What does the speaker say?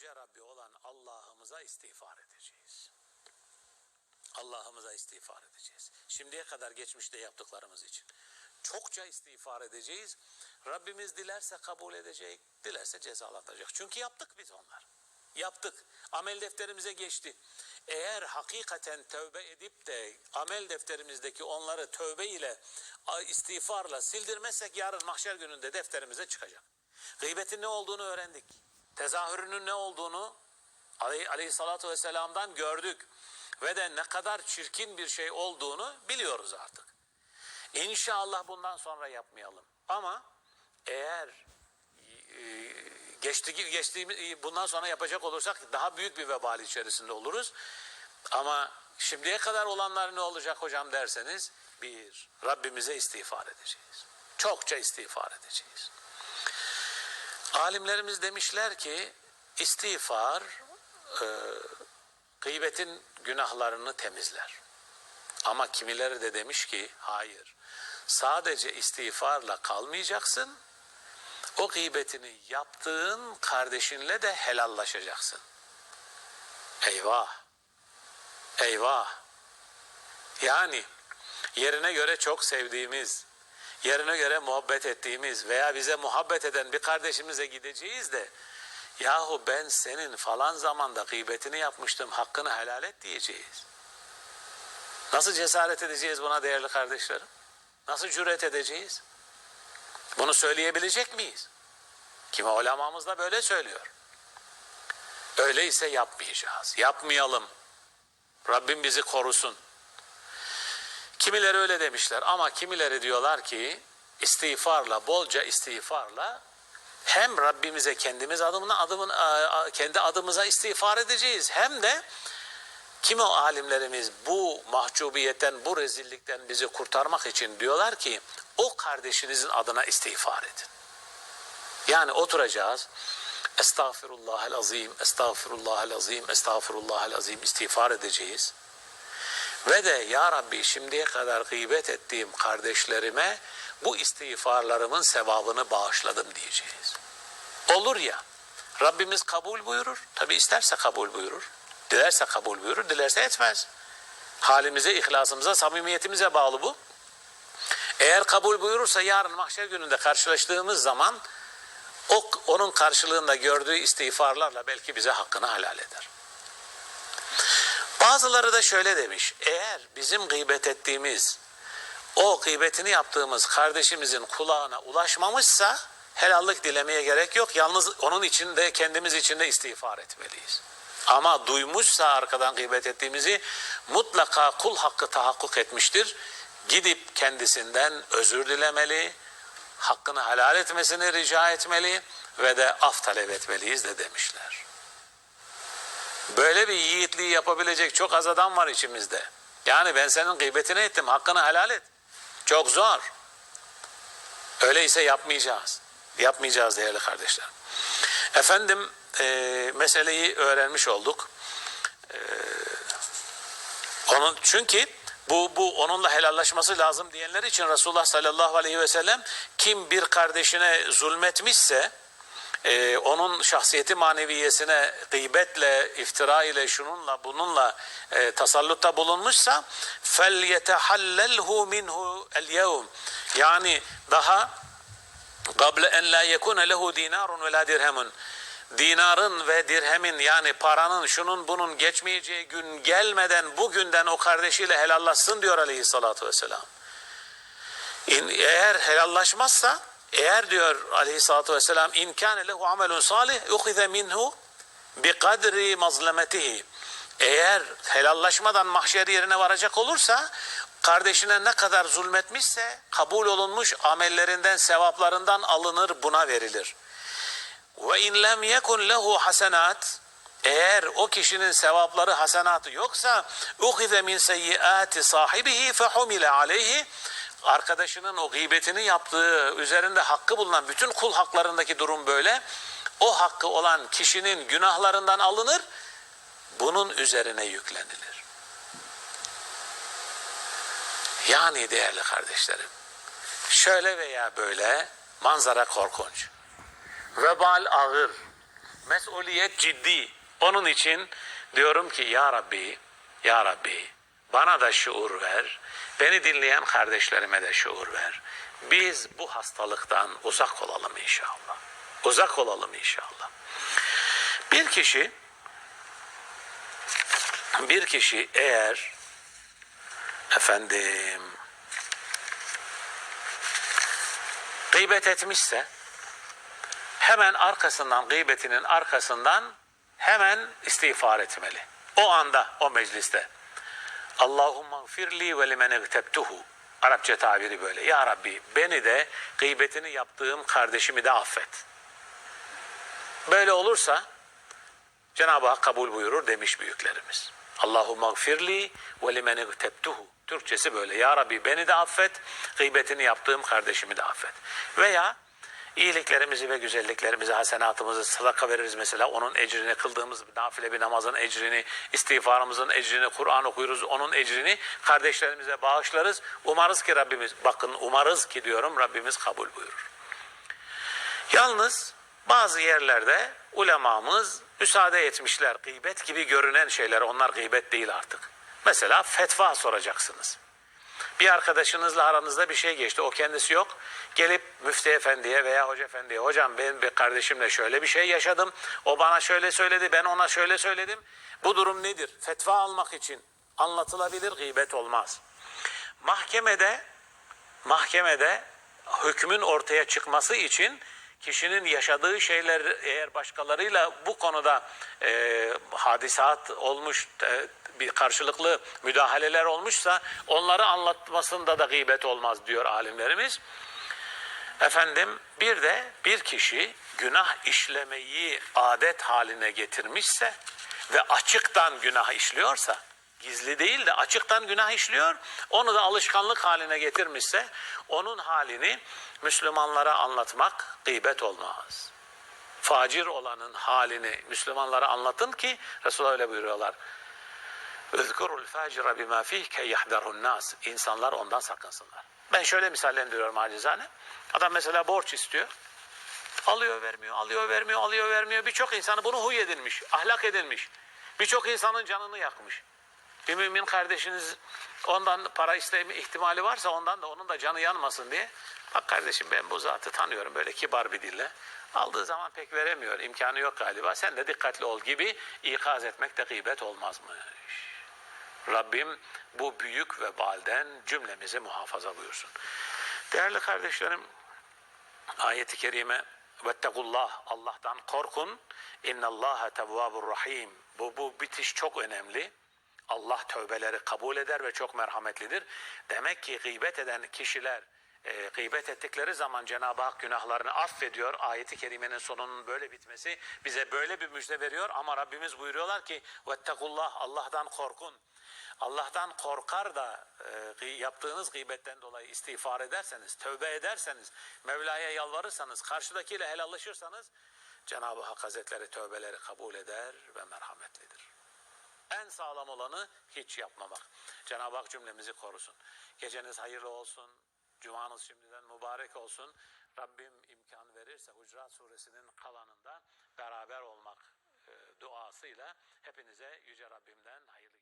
Yüce Rabbi olan Allah'ımıza istiğfar edeceğiz. Allah'ımıza istiğfar edeceğiz. Şimdiye kadar geçmişte yaptıklarımız için. Çokça istiğfar edeceğiz. Rabbimiz dilerse kabul edecek, dilerse cezalandıracak. Çünkü yaptık biz onları. Yaptık. Amel defterimize geçti. Eğer hakikaten tövbe edip de amel defterimizdeki onları tövbe ile istiğfarla sildirmezsek yarın mahşer gününde defterimize çıkacak. Gıybetin ne olduğunu öğrendik. Tezahürünün ne olduğunu Aley, aleyhissalatü vesselam'dan gördük. Ve de ne kadar çirkin bir şey olduğunu biliyoruz artık. İnşallah bundan sonra yapmayalım. Ama eğer e, geçti geçtiğimiz bundan sonra yapacak olursak daha büyük bir vebal içerisinde oluruz. Ama şimdiye kadar olanlar ne olacak hocam derseniz bir Rabbimize istiğfar edeceğiz. Çokça istiğfar edeceğiz. Alimlerimiz demişler ki istiğfar e, gıybetin günahlarını temizler. Ama kimileri de demiş ki hayır. Sadece istiğfarla kalmayacaksın. O gıybetini yaptığın kardeşinle de helallaşacaksın. Eyvah. Eyvah. Yani yerine göre çok sevdiğimiz, yerine göre muhabbet ettiğimiz veya bize muhabbet eden bir kardeşimize gideceğiz de yahu ben senin falan zamanda gıybetini yapmıştım hakkını helal et diyeceğiz. Nasıl cesaret edeceğiz buna değerli kardeşlerim? Nasıl cüret edeceğiz? Bunu söyleyebilecek miyiz? Kimi ulemamız da böyle söylüyor. Öyleyse yapmayacağız. Yapmayalım. Rabbim bizi korusun. Kimileri öyle demişler ama kimileri diyorlar ki istiğfarla, bolca istiğfarla hem Rabbimize kendimiz adımına adımın kendi adımıza istiğfar edeceğiz hem de kimi alimlerimiz bu mahcubiyetten, bu rezillikten bizi kurtarmak için diyorlar ki o kardeşinizin adına istiğfar edin. Yani oturacağız. Estağfirullahel azim, estağfirullahel azim, estağfirullahel azim istiğfar edeceğiz. Ve de ya Rabbi şimdiye kadar gıybet ettiğim kardeşlerime bu istiğfarlarımın sevabını bağışladım diyeceğiz. Olur ya Rabbimiz kabul buyurur. Tabi isterse kabul buyurur. Dilerse kabul buyurur, dilerse etmez. Halimize, ihlasımıza, samimiyetimize bağlı bu. Eğer kabul buyurursa yarın mahşer gününde karşılaştığımız zaman o, onun karşılığında gördüğü istiğfarlarla belki bize hakkını helal eder. Bazıları da şöyle demiş. Eğer bizim gıybet ettiğimiz, o gıybetini yaptığımız kardeşimizin kulağına ulaşmamışsa helallik dilemeye gerek yok. Yalnız onun içinde kendimiz içinde istiğfar etmeliyiz. Ama duymuşsa arkadan gıybet ettiğimizi mutlaka kul hakkı tahakkuk etmiştir. Gidip kendisinden özür dilemeli, hakkını helal etmesini rica etmeli ve de af talep etmeliyiz de demişler. Böyle bir yiğitliği yapabilecek çok az adam var içimizde. Yani ben senin gıybetini ettim, hakkını helal et. Çok zor. Öyleyse yapmayacağız. Yapmayacağız değerli kardeşler. Efendim e, meseleyi öğrenmiş olduk. E, onun çünkü bu bu onunla helallaşması lazım diyenler için Resulullah sallallahu aleyhi ve sellem kim bir kardeşine zulmetmişse e, onun şahsiyeti maneviyesine gıybetle, iftira ile, şununla, bununla e, tasallutta bulunmuşsa fel yetehallelhu minhu el yevm yani daha قبل en la yekune lehu dinarun ve la dirhemun dinarın ve dirhemin yani paranın şunun bunun geçmeyeceği gün gelmeden bugünden o kardeşiyle helallaşsın diyor aleyhissalatü vesselam. Eğer helallaşmazsa eğer diyor aleyhissalatü vesselam inkâne lehu amelun salih uhize minhu bi kadri mazlemetihi. Eğer helallaşmadan mahşer yerine varacak olursa kardeşine ne kadar zulmetmişse kabul olunmuş amellerinden sevaplarından alınır buna verilir. Ve in lem yekun lehu hasenat. Eğer o kişinin sevapları hasenatı yoksa uhize min seyyiati sahibihi fehumile aleyhi arkadaşının o gıybetini yaptığı üzerinde hakkı bulunan bütün kul haklarındaki durum böyle. O hakkı olan kişinin günahlarından alınır bunun üzerine yüklenilir. Yani değerli kardeşlerim şöyle veya böyle manzara korkunç. Vebal ağır. Mesuliyet ciddi. Onun için diyorum ki ya Rabbi, ya Rabbi bana da şuur ver. Beni dinleyen kardeşlerime de şuur ver. Biz bu hastalıktan uzak olalım inşallah. Uzak olalım inşallah. Bir kişi bir kişi eğer efendim gıybet etmişse hemen arkasından gıybetinin arkasından hemen istiğfar etmeli. O anda o mecliste. Allahumma gfirli ve limen egtebtuhu. Arapça tabiri böyle. Ya Rabbi beni de gıybetini yaptığım kardeşimi de affet. Böyle olursa Cenab-ı Hak kabul buyurur demiş büyüklerimiz. Allahumma gfirli ve limen egtebtuhu. Türkçesi böyle. Ya Rabbi beni de affet, gıybetini yaptığım kardeşimi de affet. Veya iyiliklerimizi ve güzelliklerimizi, hasenatımızı sadaka veririz mesela. Onun ecrini, kıldığımız nafile bir namazın ecrini, istiğfarımızın ecrini, Kur'an okuyoruz, onun ecrini kardeşlerimize bağışlarız. Umarız ki Rabbimiz, bakın umarız ki diyorum Rabbimiz kabul buyurur. Yalnız bazı yerlerde ulemamız müsaade etmişler. Gıybet gibi görünen şeyler onlar gıybet değil artık. Mesela fetva soracaksınız. Bir arkadaşınızla aranızda bir şey geçti. O kendisi yok. Gelip müftü efendiye veya hoca efendiye hocam ben bir kardeşimle şöyle bir şey yaşadım. O bana şöyle söyledi ben ona şöyle söyledim. Bu durum nedir? Fetva almak için anlatılabilir gıybet olmaz. Mahkemede mahkemede hükmün ortaya çıkması için kişinin yaşadığı şeyler eğer başkalarıyla bu konuda e, hadisat olmuş e, bir karşılıklı müdahaleler olmuşsa onları anlatmasında da gıybet olmaz diyor alimlerimiz. Efendim bir de bir kişi günah işlemeyi adet haline getirmişse ve açıktan günah işliyorsa gizli değil de açıktan günah işliyor. Onu da alışkanlık haline getirmişse onun halini Müslümanlara anlatmak gıybet olmaz. Facir olanın halini Müslümanlara anlatın ki Resulullah öyle buyuruyorlar. Facira bima fih ke yahdarun nas. İnsanlar ondan sakınsınlar. Ben şöyle misallendiriyorum acizane. Adam mesela borç istiyor. Alıyor vermiyor, alıyor vermiyor, alıyor vermiyor. Birçok insanı bunu huy edilmiş, ahlak edilmiş. Birçok insanın canını yakmış. Bir mümin kardeşiniz ondan para isteme ihtimali varsa ondan da onun da canı yanmasın diye. Bak kardeşim ben bu zatı tanıyorum böyle kibar bir dille. Aldığı zaman pek veremiyor. imkanı yok galiba. Sen de dikkatli ol gibi ikaz etmek de gıybet olmazmış. Rabbim bu büyük vebalden cümlemizi muhafaza buyursun. Değerli kardeşlerim, ayeti kerime vettekullah Allah'tan korkun. İnnallâhe tevvâbur rahim. Bu, bu bitiş çok önemli. Allah tövbeleri kabul eder ve çok merhametlidir. Demek ki gıybet eden kişiler e, gıybet ettikleri zaman Cenab-ı Hak günahlarını affediyor. Ayeti kerimenin sonunun böyle bitmesi bize böyle bir müjde veriyor ama Rabbimiz buyuruyorlar ki vettekullah Allah'tan korkun. Allah'tan korkar da e, yaptığınız gıybetten dolayı istiğfar ederseniz, tövbe ederseniz, Mevla'ya yalvarırsanız, karşıdakiyle helallaşırsanız Cenab-ı Hak Hazretleri tövbeleri kabul eder ve merhametlidir. En sağlam olanı hiç yapmamak. Cenab-ı Hak cümlemizi korusun. Geceniz hayırlı olsun. Cumanız şimdiden mübarek olsun. Rabbim imkan verirse Hucurat Suresinin kalanında beraber olmak e, duasıyla hepinize Yüce Rabbimden hayırlı